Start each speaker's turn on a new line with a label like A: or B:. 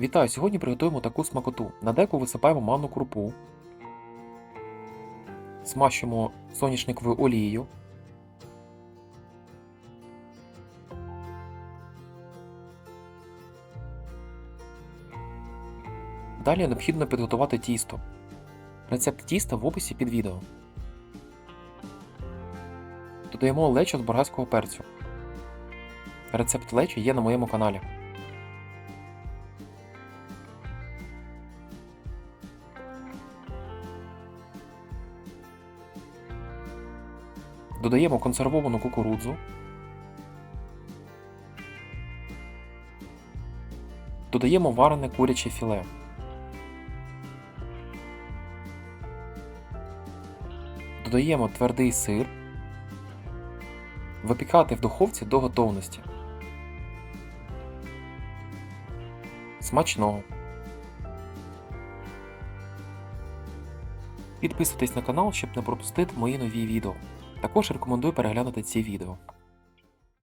A: Вітаю! Сьогодні приготуємо таку смакоту. На деку висипаємо манну крупу, смащуємо соняшниковою олією. Далі необхідно підготувати тісто. Рецепт тіста в описі під відео. Додаємо лечо з болгарського перцю. Рецепт лечо є на моєму каналі. Додаємо консервовану кукурудзу. Додаємо варене куряче філе. Додаємо твердий сир. Випікати в духовці до готовності. Смачного! Підписуйтесь на канал, щоб не пропустити мої нові відео. Також рекомендую переглянути ці відео.